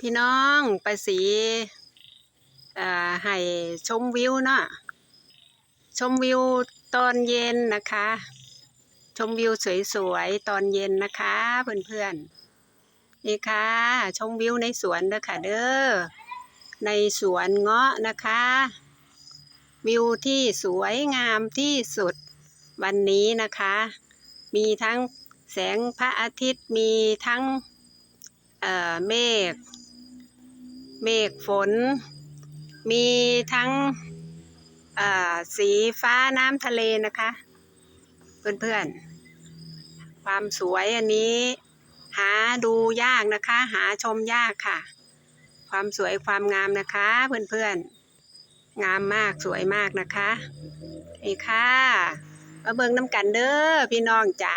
พี่น้องไปสีให้ชมวิวเนาะชมวิวตอนเย็นนะคะ ชมวิวสวยๆตอนเย็นนะคะเพื่อนๆนี่ค่ะ ชมวิวในสวนเด้อค่ะเด้อในสวนเงาะนะคะ วิวที่สวยงามที่สุดวันนี้นะคะ มีทั้งแสงพระอาทิตย์มีทั้งเเมฆ เมฆฝน มีทั้งสีฟ้าน้ำทะเลนะคะ เพื่อนๆ ความสวยอันนี้ หาดูยากนะคะ หาชมยากค่ะ ความสวยความงามนะคะ เพื่อนๆ งามมากสวยมากนะคะนี่ค่ะ มาเบิ่งน้ำกันเด้อพี่น้องจ๋า